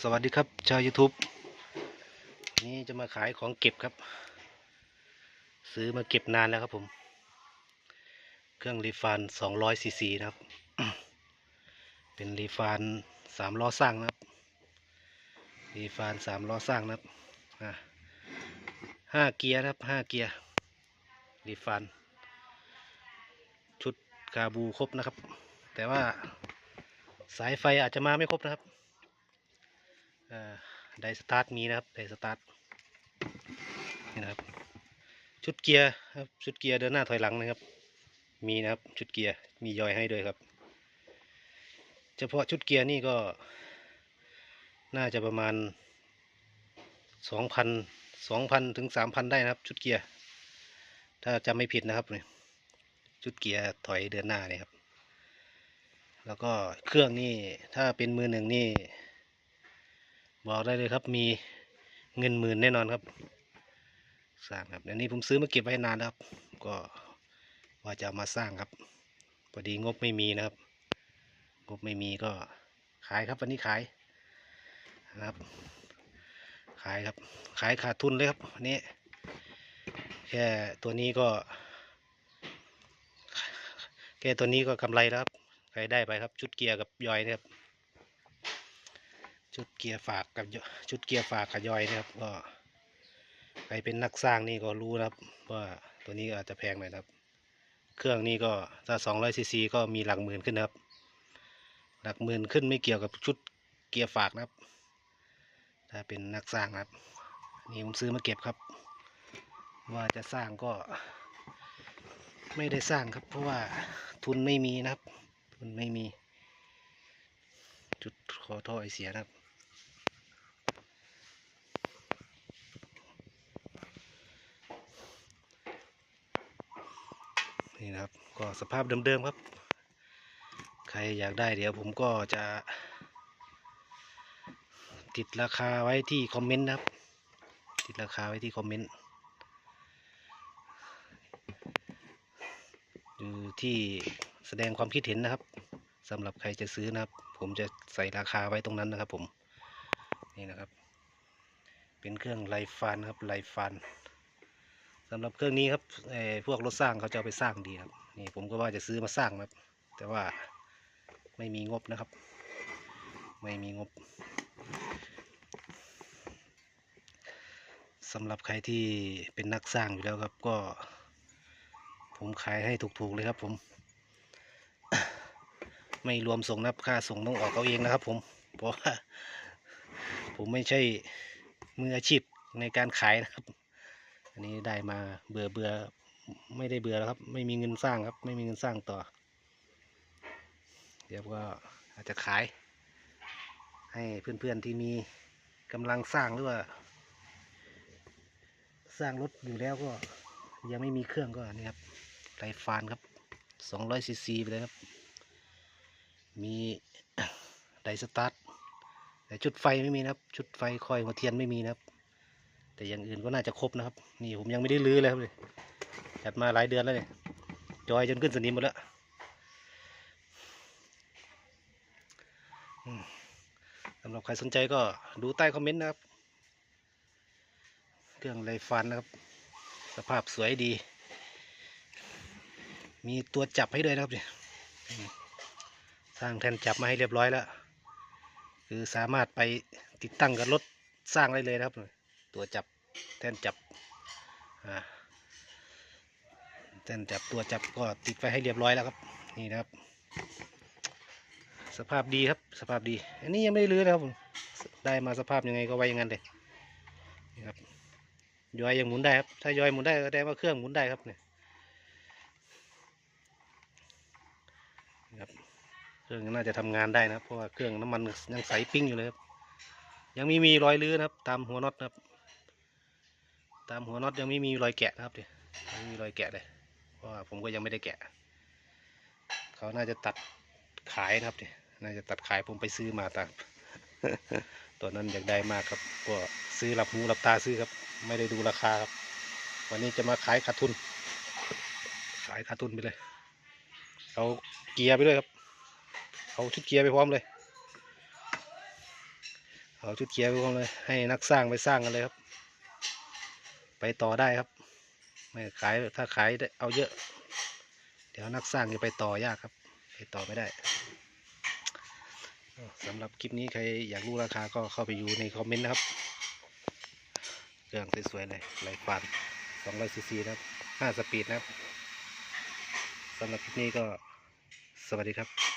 สวัสดีครับ ชาว YouTube วันนี้จะมาขายของเก็บครับ ซื้อมาเก็บนานแล้วครับผม เครื่องรีฟาน200ซีซีนะครับ เป็นรีฟานสามล้อสร้างนะครับ รีฟานสามล้อสร้างนะครับห้าเกียร์นะครับห้าเกียร์ รีฟานชุดคาบูครบนะครับ แต่ว่าสายไฟอาจจะมาไม่ครบนะครับ ไดสตาร์ทมีนะครับไดสตาร์ทนี่นะครับชุดเกียร์ครับชุดเกียร์เดินหน้าถอยหลังนะครับ มีนะครับชุดเกียร์มียอยให้ด้วยครับ เฉพาะชุดเกียร์นี่ก็ น่าจะประมาณสองพันสองพันถึงสามพันได้นะครับ ชุดเกียร์ถ้าจำไม่ผิดนะครับเนี่ยชุดเกียร์ถอยเดินหน้าเนี่ยครับ แล้วก็เครื่องนี่ถ้าเป็นมือหนึ่งนี่ บอกได้เลยครับมีเงินหมื่นแน่นอนครับสร้างครับเดี๋ยวนี้ผมซื้อมาเก็บไว้นานแล้วครับ ก็ว่าจะามาสร้างครับพอดีงบไม่มีนะครับ งบไม่มีก็ขายครับวันนี้ขายนะครับ ขายครับ ขายขาดทุนเลยครับวันนี้แค่ตัวนี้ก็ แค่ตัวนี้ก็กำไรแล้วครับใครได้ไปครับ ชุดเกียร์กับยอยนะครับ ชุดเกียร์ฝากกับชุดเกียร์ฝากกับยอยนะครับ ก็ใครเป็นนักสร้างนี่ก็รู้นะครับ ว่าตัวนี้อาจจะแพงหน่อยครับ เครื่องนี้ก็ถ้า200ซีซีก็มีหลักหมื่นขึ้นครับ หลักหมื่นขึ้นไม่เกี่ยวกับชุดเกียร์ฝากนะครับ ถ้าเป็นนักสร้างนะครับ นี่ผมซื้อมาเก็บครับ ว่าจะสร้างก็ ไม่ได้สร้างครับ เพราะว่าทุนไม่มีนะครับ ทุนไม่มีจุดขอท่อไอเสียนะครับ นี่นะครับ ก็สภาพเดิมๆครับ ใครอยากได้เดี๋ยวผมก็จะ ติดราคาไว้ที่คอมเมนต์นะครับ ติดราคาไว้ที่คอมเมนต์อยู่ที่แสดงความคิดเห็นนะครับสำหรับใครจะซื้อนะครับ ผมจะใส่ราคาไว้ตรงนั้นนะครับผมนี่นะครับ เป็นเครื่องไลฟันครับไลฟัน สำหรับเครื่องนี้ครับพวกรถสร้างเขาจะไปสร้างดีครับนี่ผมก็ว่าจะซื้อมาสร้างครับ แต่ว่าไม่มีงบนะครับ ไม่มีงบสำหรับใครที่เป็นนักสร้างอยู่แล้วครับก็ ผมขายให้ถูกๆเลยครับ ผม ไม่รวมส่งนับค่าส่งต้องออกเอาเองนะครับผม เพราะว่า ผมไม่ใช่มืออาชีพในการขายนะครับ อันนี้ได้มาเบื่อเบื่อไม่ได้เบื่อแล้วครับ ไม่มีเงินสร้างครับ ไม่มีเงินสร้างต่อ เดี๋ยวก็อาจจะขาย ให้เพื่อนๆที่มีกำลังสร้างหรือว่า สร้างรถอยู่แล้วก็ยังไม่มีเครื่องก็นี่ครับไรฟานครับ200ซีซีไปเลยครับ มีไดสตาร์ทแต่ชุดไฟไม่มีนะครับ ชุดไฟคอยหัวเทียนไม่มีนะครับ แต่อย่างอื่นก็น่าจะครบนะครับ นี่ผมยังไม่ได้ลื้อเลยครับเลยจัดมาหลายเดือนแล้วเนี่ยจอยจนขึ้นสนิมหมดแล้วสำหรับใครสนใจก็ดูใต้คอมเมนต์นะครับ เครื่องไรฟันนะครับ สภาพสวยดี มีตัวจับให้ด้วยนะครับเนี่ยสร้างแท่นจับมาให้เรียบร้อยแล้ว คือสามารถไปติดตั้งกับรถสร้างได้เลยนะครับ ตัวจับ แท่นจับแท่นจับตัวจับก็ติดไว้ให้เรียบร้อยแล้วครับนี่นะครับ สภาพดีครับสภาพดี อันนี้ยังไม่ได้รื้อนะครับผมได้มาสภาพยังไงก็ไว้อย่างนั้นเลยนี่ครับยอยยังหมุนได้ครับถ้ายอยหมุนได้ก็แสดงว่าเครื่องหมุนได้ครับเนี่ยครับเครื่องน่าจะทำงานได้นะเพราะว่าเครื่องน้ำมันยังใสปิ้งอยู่เลยครับยังม่มีรอยรื้อนะครับ ตามหัวน็อตนะครับ ตามหัวน็อตยังไม่มีรอยแกะนะครับเนี่ยยังไม่มีรอยแกะเลยเพราะว่าผมก็ยังไม่ได้แกะ เขาน่าจะตัดขายนะครับเนี่ยน่าจะตัดขายผมไปซื้อมาตามตัวนั้นอยากได้มากครับก็ซื้อหลับหูหลับตาซื้อครับ ไม่ได้ดูราคาครับ วันนี้จะมาขายขาดทุน ขายขาดทุนไปเลยเอาเกียร์ไปด้วยครับเอาชุดเกียร์ไปพร้อมเลยเอาชุดเกียร์ไปก่อนเลยให้นักสร้างไปสร้างกันเลยครับ ไปต่อได้ครับ ไม่ขายถ้าขายได้เอาเยอะ เดี๋ยวนักสร้างจะไปต่อยากครับ ไปต่อไม่ได้สำหรับคลิปนี้ใครอยากรู้ราคาก็เข้าไปอยู่ในคอมเมนต์นะครับเครื่องสวยๆเลยไลฟาน200ซีซีนะครับ5สปีดนะครับสำหรับคลิปนี้ก็สวัสดีครับ